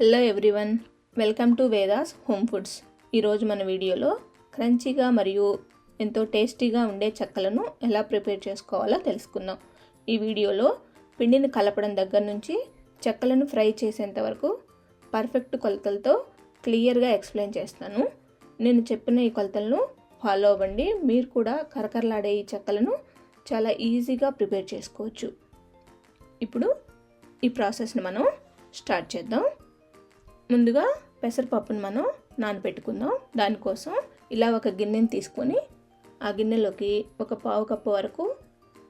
Hello everyone welcome to Veda's home foods. ఈరోజు మన వీడియోలో క్రంచీగా మరియు ఎంతో టేస్టీగా ఉండే చెక్కలను ఎలా ప్రిపేర్ చేసుకోవాలో తెలుసుకుందాం. ఈ వీడియోలో పిండిని కలపడం దగ్గర నుంచి చెక్కలను ఫ్రై చేసేంత వరకు పర్ఫెక్ట్ కొలతలతో క్లియర్గా ఎక్స్ప్లెయిన్ చేస్తాను. నేను చెప్పిన ఈ కొలతలను ఫాలో అవ్వండి. మీరు కూడా కరకరలాడే ఈ చెక్కలను చాలా ఈజీగా ప్రిపేర్ చేసుకోవచ్చు. ఇప్పుడు ఈ ప్రాసెస్ని మనం స్టార్ట్ చేద్దాం. ముందుగా పెసరపప్పును మనం నానబెట్టుకుందాం దానికోసం ఇలా ఒక గిన్నెని తీసుకొని ఆ గిన్నెలోకి ఒక పావు కప్పు వరకు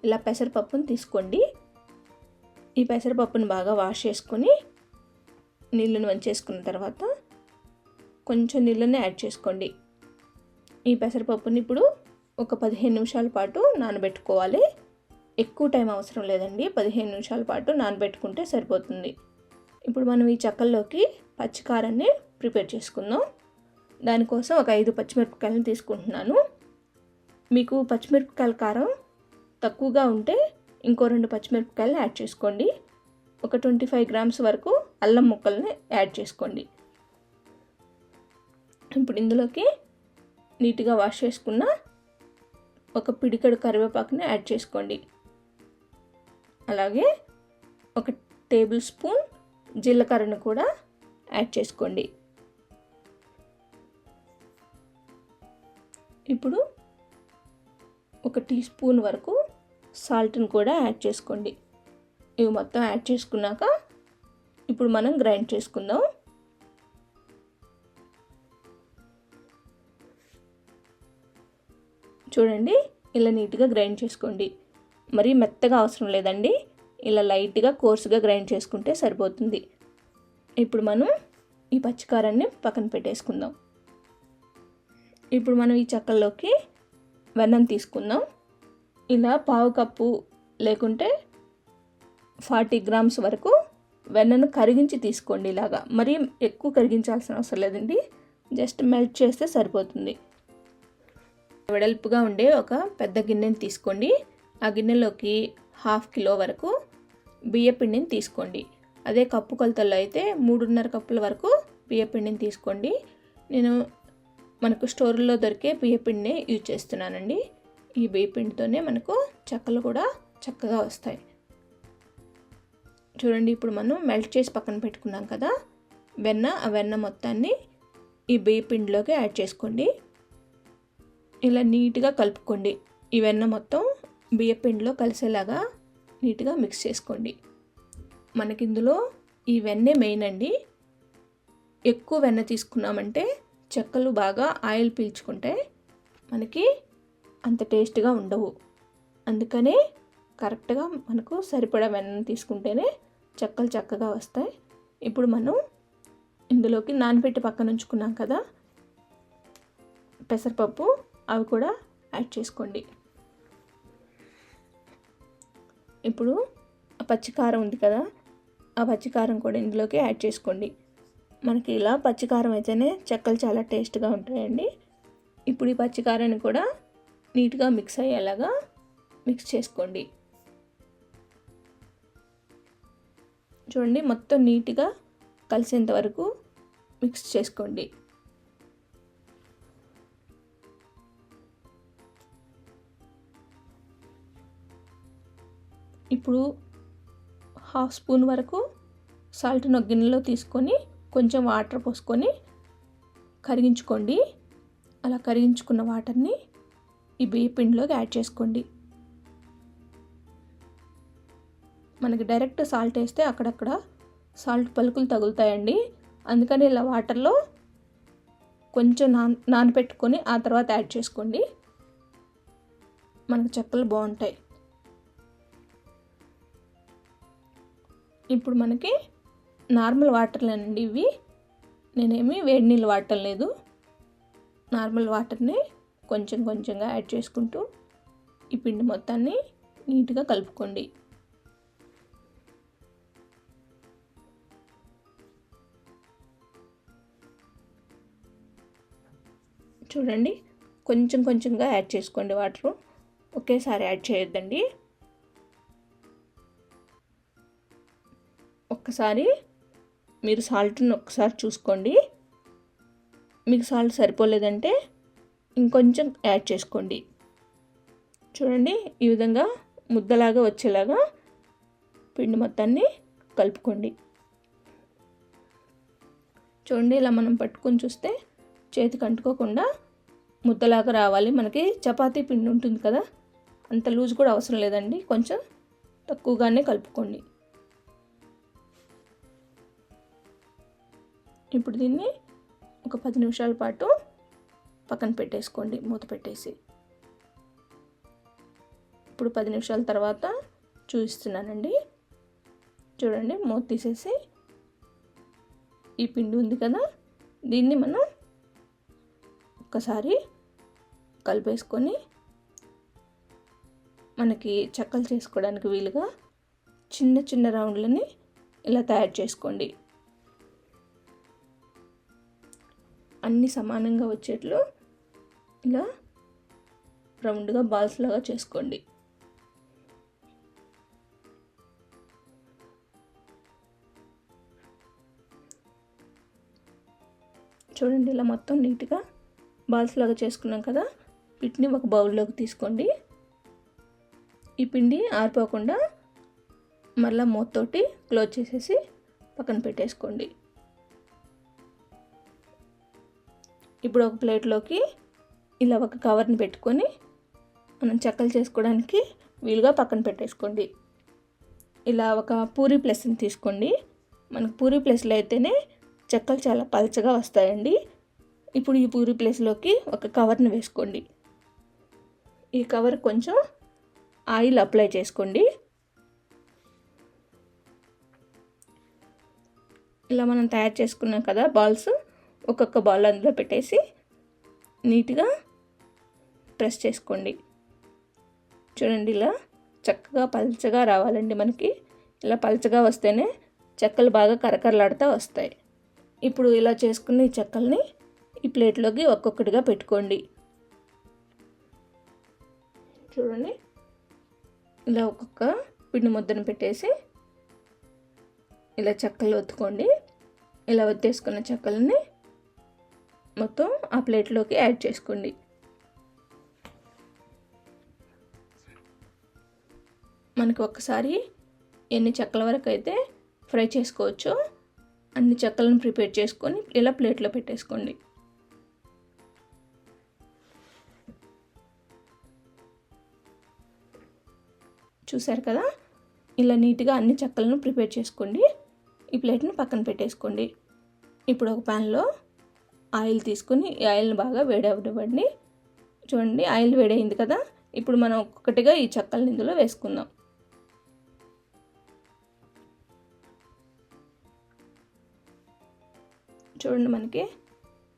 ఇలా పెసరపప్పును తీసుకోండి. ఈ పెసరపప్పును బాగా వాష్ చేసుకొని నీళ్ళను వంచేసుకున్న తర్వాత కొంచెం నీళ్ళని యాడ్ చేసుకోండి. ఈ పెసరపప్పుని ఇప్పుడు ఒక పదిహేను నిమిషాల పాటు నానబెట్టుకోవాలి. ఎక్కువ టైం అవసరం లేదండి. పదిహేను నిమిషాల పాటు నానబెట్టుకుంటే సరిపోతుంది. ఇప్పుడు మనం ఈ చెక్కల్లోకి పచ్చికారాన్ని ప్రిపేర్ చేసుకుందాం. దానికోసం ఒక ఐదు పచ్చిమిరపకాయలను తీసుకుంటున్నాను. మీకు పచ్చిమిరపకాయల కారం తక్కువగా ఉంటే ఇంకో రెండు పచ్చిమిరపకాయలు యాడ్ చేసుకోండి. ఒక ట్వంటీ ఫైవ్ గ్రామ్స్ వరకు అల్లం ముక్కల్ని యాడ్ చేసుకోండి. ఇప్పుడు ఇందులోకి నీట్గా వాష్ చేసుకున్న ఒక పిడికడు కరివేపాకుని యాడ్ చేసుకోండి. అలాగే ఒక టేబుల్ స్పూన్ జీలకర్రను కూడా యాడ్ చేసుకోండి. ఇప్పుడు ఒక టీ స్పూన్ వరకు సాల్ట్ని కూడా యాడ్ చేసుకోండి. ఇవి మొత్తం యాడ్ చేసుకున్నాక ఇప్పుడు మనం గ్రైండ్ చేసుకుందాం. చూడండి ఇలా నీట్గా గ్రైండ్ చేసుకోండి. మరీ మెత్తగా అవసరం లేదండి. ఇలా లైట్గా కోర్సుగా గ్రైండ్ చేసుకుంటే సరిపోతుంది. ఇప్పుడు మనం ఈ పచ్చికారాన్ని పక్కన పెట్టేసుకుందాం. ఇప్పుడు మనం ఈ చెక్కల్లోకి వెన్నం తీసుకుందాం. ఇలా పావు కప్పు లేకుంటే ఫార్టీ గ్రామ్స్ వరకు వెన్నను కరిగించి తీసుకోండి ఇలాగా. మరీ ఎక్కువ కరిగించాల్సిన అవసరం లేదండి. జస్ట్ మెల్ట్ చేస్తే సరిపోతుంది. వెడల్పుగా ఉండే ఒక పెద్ద గిన్నెని తీసుకోండి. ఆ గిన్నెలోకి హాఫ్ కిలో వరకు బియ్యపిండిని తీసుకోండి. అదే కప్పు కొలతల్లో అయితే మూడున్నర కప్పుల వరకు బియ్యపిండిని తీసుకోండి. నేను మనకు స్టోర్లో దొరికే బియ్యపిండినే యూజ్ చేస్తున్నానండి. ఈ బియ్యపిండితోనే మనకు చెక్కలు కూడా చక్కగా వస్తాయి. చూడండి ఇప్పుడు మనం మెల్ట్ చేసి పక్కన పెట్టుకున్నాం కదా వెన్న ఆ వెన్న మొత్తాన్ని ఈ బియ్యపిండిలోకి యాడ్ చేసుకోండి. ఇలా నీట్గా కలుపుకోండి. ఈ వెన్న మొత్తం బియ్యపిండిలో కలిసేలాగా నీట్గా మిక్స్ చేసుకోండి. మనకి ఇందులో ఈ వెన్నె మెయిన్ అండి. ఎక్కువ వెన్న తీసుకున్నామంటే చెక్కలు బాగా ఆయిల్ పీల్చుకుంటే మనకి అంత టేస్ట్గా ఉండవు. అందుకనే కరెక్ట్గా మనకు సరిపడా వెన్న తీసుకుంటేనే చెక్కలు చక్కగా వస్తాయి. ఇప్పుడు మనం ఇందులోకి నానబెట్టి పక్కన ఉంచుకున్నాం కదా పెసరపప్పు అవి కూడా యాడ్ చేసుకోండి. ఇప్పుడు పచ్చికారం ఉంది కదా ఆ పచ్చికారం కూడా ఇందులోకి యాడ్ చేసుకోండి. మనకి ఇలా పచ్చికారం అయితేనే చెక్కలు చాలా టేస్ట్గా ఉంటాయండి. ఇప్పుడు ఈ పచ్చికారాన్ని కూడా నీట్గా మిక్స్ అయ్యేలాగా మిక్స్ చేసుకోండి. చూడండి మొత్తం నీట్గా కలిసేంత వరకు మిక్స్ చేసుకోండి. ఇప్పుడు హాఫ్ స్పూన్ వరకు సాల్ట్ గిన్నెలో తీసుకొని కొంచెం వాటర్ పోసుకొని కరిగించుకోండి. అలా కరిగించుకున్న వాటర్ని ఈ బియ్య పిండిలోకి యాడ్ చేసుకోండి. మనకి డైరెక్ట్ సాల్ట్ వేస్తే అక్కడక్కడ సాల్ట్ పలుకులు తగులుతాయండి. అందుకని ఇలా వాటర్లో కొంచెం నాన్ నానపెట్టుకొని ఆ తర్వాత యాడ్ చేసుకోండి. మనకు చెక్కలు బాగుంటాయి. ఇప్పుడు మనకి నార్మల్ వాటర్లేనండి ఇవి. నేనేమి వేడి నీళ్ళు వాడటం లేదు నార్మల్ వాటర్ని కొంచెం కొంచెంగా యాడ్ చేసుకుంటూ ఈ పిండి మొత్తాన్ని నీట్గా కలుపుకోండి. చూడండి కొంచెం కొంచెంగా యాడ్ చేసుకోండి వాటరు. ఒకేసారి యాడ్ చేయొద్దండి. ఒక్కసారి మీరు సాల్ట్ని ఒకసారి చూసుకోండి. మీకు సాల్ట్ సరిపోలేదంటే ఇంకొంచెం యాడ్ చేసుకోండి. చూడండి ఈ విధంగా ముద్దలాగా వచ్చేలాగా పిండి మొత్తాన్ని కలుపుకోండి. చూడండి ఇలా మనం పట్టుకొని చూస్తే చేతికి అంటుకోకుండా ముద్దలాగా రావాలి. మనకి చపాతీ పిండి ఉంటుంది కదా అంత లూజ్ కూడా అవసరం లేదండి. కొంచెం తక్కువగానే కలుపుకోండి. ఇప్పుడు దీన్ని ఒక పది నిమిషాల పాటు పక్కన పెట్టేసుకోండి మూత పెట్టేసి. ఇప్పుడు పది నిమిషాల తర్వాత చూపిస్తున్నానండి. చూడండి మూత తీసేసి ఈ పిండి ఉంది కదా దీన్ని మనం ఒక్కసారి కలిపేసుకొని మనకి చెక్కలు చేసుకోవడానికి వీలుగా చిన్న చిన్న రౌండ్లని ఇలా తయారు చేసుకోండి. అన్నీ సమానంగా వచ్చేట్లు ఇలా రౌండ్గా బాల్స్ లాగా చేసుకోండి. చూడండి ఇలా మొత్తం నీట్గా బాల్స్ లాగా చేసుకున్నాం కదా వీటిని ఒక బౌల్లోకి తీసుకోండి. ఈ పిండి ఆరిపోకుండా మళ్ళీ మూతతోటి క్లోజ్ చేసేసి పక్కన పెట్టేసుకోండి. ఇప్పుడు ఒక ప్లేట్లోకి ఇలా ఒక కవర్ని పెట్టుకొని మనం చెక్కలు చేసుకోవడానికి వీలుగా పక్కన పెట్టేసుకోండి. ఇలా ఒక పూరి ప్లస్ని తీసుకోండి. మనకు పూరి ప్లస్లో అయితేనే చెక్కలు చాలా పలచగా వస్తాయండి. ఇప్పుడు ఈ పూరి ప్లేస్లోకి ఒక కవర్ని వేసుకోండి. ఈ కవర్ కొంచెం ఆయిల్ అప్లై చేసుకోండి. ఇలా మనం తయారు చేసుకున్నాం కదా బాల్స్ ఒక్కొక్క బాల్ అందులో పెట్టేసి నీట్గా ప్రెస్ చేసుకోండి. చూడండి ఇలా చక్కగా పల్చగా రావాలండి మనకి. ఇలా పల్చగా వస్తేనే చెక్కలు బాగా కరకరలాడుతూ వస్తాయి. ఇప్పుడు ఇలా చేసుకున్న ఈ చెక్కల్ని ఈ ప్లేట్లోకి ఒక్కొక్కటిగా పెట్టుకోండి. చూడండి. ఇలా ఒక్కొక్క పిండి ముద్దను పెట్టేసి ఇలా చెక్కలు ఒత్తుకోండి. ఇలా ఒత్తేసుకున్న చెక్కలని మొత్తం ఆ ప్లేట్లోకి యాడ్ చేసుకోండి. మనకు ఒక్కసారి ఎన్ని చెక్కల వరకు అయితే ఫ్రై చేసుకోవచ్చో అన్ని చెక్కలను ప్రిపేర్ చేసుకొని ఇలా ప్లేట్లో పెట్టేసుకోండి. చూసారు కదా? ఇలా నీట్గా అన్ని చెక్కలను ప్రిపేర్ చేసుకోండి. ఈ ప్లేట్ని పక్కన పెట్టేసుకోండి. ఇప్పుడు ఒక ప్యాన్లో ఆయిల్ తీసుకొని ఈ ఆయిల్ని బాగా వేడవనివ్వండి చూడండి ఆయిల్ వేడైంది కదా? ఇప్పుడు మనం ఒక్కొక్కటిగా ఈ చెక్కలను ఇందులో వేసుకుందాం. చూడండి మనకి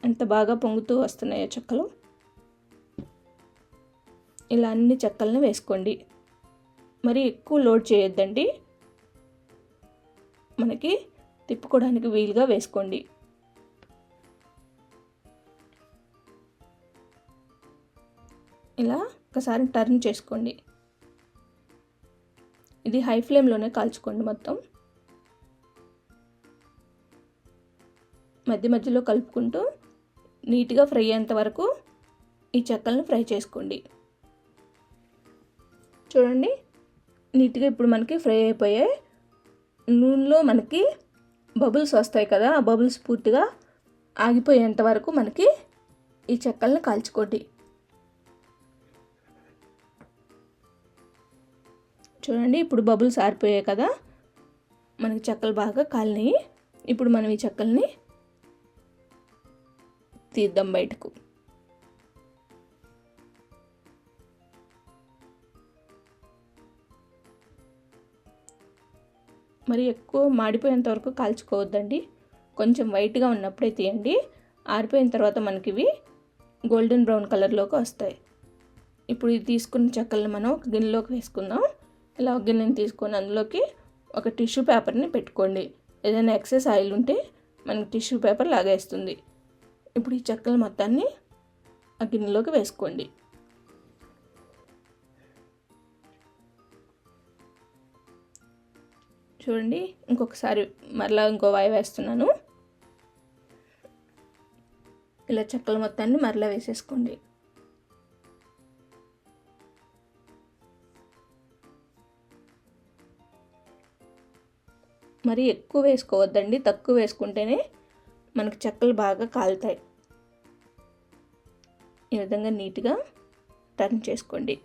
ఎంత బాగా పొంగుతూ వస్తున్నాయో చెక్కలు. ఇలా అన్ని చెక్కలను వేసుకోండి. మరి ఎక్కువ లోడ్ చేయొద్దండి. మనకి తిప్పుకోవడానికి వీలుగా వేసుకోండి. ఇలా ఒకసారి టర్న్ చేసుకోండి. ఇది హై ఫ్లేమ్లోనే కాల్చుకోండి మొత్తం. మధ్య మధ్యలో కలుపుకుంటూ నీట్గా ఫ్రై అయ్యేంత వరకు ఈ చెక్కలను ఫ్రై చేసుకోండి. చూడండి నీట్గా ఇప్పుడు మనకి ఫ్రై అయిపోయాయి నూనెలో మనకి బబుల్స్ వస్తాయి కదా ఆ బబుల్స్ పూర్తిగా ఆగిపోయేంత వరకు మనకి ఈ చెక్కలను కాల్చుకోండి. చూడండి ఇప్పుడు బబుల్స్ ఆరిపోయాయి కదా. మనకి చెక్కలు బాగా కాలినాయి. ఇప్పుడు మనం ఈ చెక్కల్ని తీద్దాం బయటకు. మరి ఎక్కువ మాడిపోయేంత వరకు కాల్చుకోవద్దండి. కొంచెం వైట్గా ఉన్నప్పుడే తీయండి. ఆరిపోయిన తర్వాత మనకి ఇవి గోల్డెన్ బ్రౌన్ కలర్లోకి వస్తాయి. ఇప్పుడు ఇది తీసుకున్న చెక్కల్ని మనం ఒక గిన్నెలోకి వేసుకుందాం. ఇలా ఒక గిన్నెని తీసుకొని అందులోకి ఒక టిష్యూ పేపర్ని పెట్టుకోండి. ఏదైనా ఎక్సెస్ ఆయిల్ ఉంటే మనకి టిష్యూ పేపర్ లాగేస్తుంది. ఇప్పుడు ఈ చెక్కల మొత్తాన్ని ఆ గిన్నెలోకి వేసుకోండి. చూడండి ఇంకొకసారి మరలా ఇంకో వాయి వేస్తున్నాను. ఇలా చెక్కల మొత్తాన్ని మరలా వేసేసుకోండి. మరి ఎక్కువ వేసుకోవద్దండి. తక్కువ వేసుకుంటేనే మనకు చెక్కలు బాగా కాలుతాయి. ఈ విధంగా నీట్గా టర్న్ చేసుకోండి.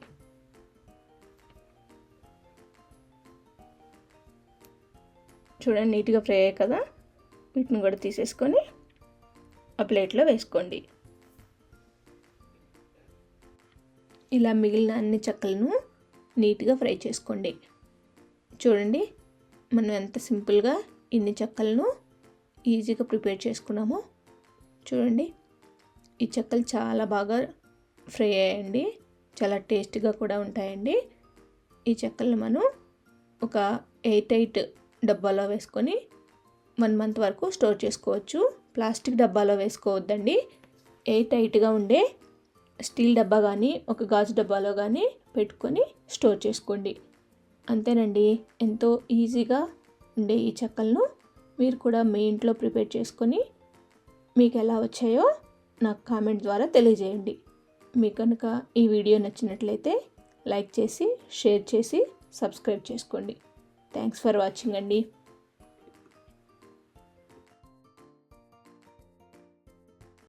చూడండి నీట్గా ఫ్రై అయ్యాయి కదా? వీటిని కూడా తీసేసుకొని ఆ ప్లేట్లో వేసుకోండి. ఇలా మిగిలిన అన్ని చెక్కలను నీట్గా ఫ్రై చేసుకోండి. చూడండి మనం ఎంత సింపుల్గా ఇన్ని చెక్కలను ఈజీగా ప్రిపేర్ చేసుకున్నామో చూడండి. ఈ చెక్కలు చాలా బాగా ఫ్రై అయ్యండి చాలా టేస్టీగా కూడా ఉంటాయండి. ఈ చెక్కలను మనం ఒక ఎయిట్ ఎయిట్ డబ్బాలో వేసుకొని వన్ మంత్ వరకు స్టోర్ చేసుకోవచ్చు. ప్లాస్టిక్ డబ్బాలో వేసుకోవద్దండి. ఎయిట్ ఎయిట్గా ఉండే స్టీల్ డబ్బా కానీ ఒక గాజు డబ్బాలో కానీ పెట్టుకొని స్టోర్ చేసుకోండి. అంతేనండి. ఎంతో ఈజీగా ఉండే ఈ చెక్కలను మీరు కూడా మీ ఇంట్లో ప్రిపేర్ చేసుకొని మీకు ఎలా వచ్చాయో నాకు కామెంట్ ద్వారా తెలియజేయండి. మీకు కనుక ఈ వీడియో నచ్చినట్లయితే లైక్ చేసి షేర్ చేసి సబ్స్క్రైబ్ చేసుకోండి. థ్యాంక్స్ ఫర్ వాచింగ్ అండి.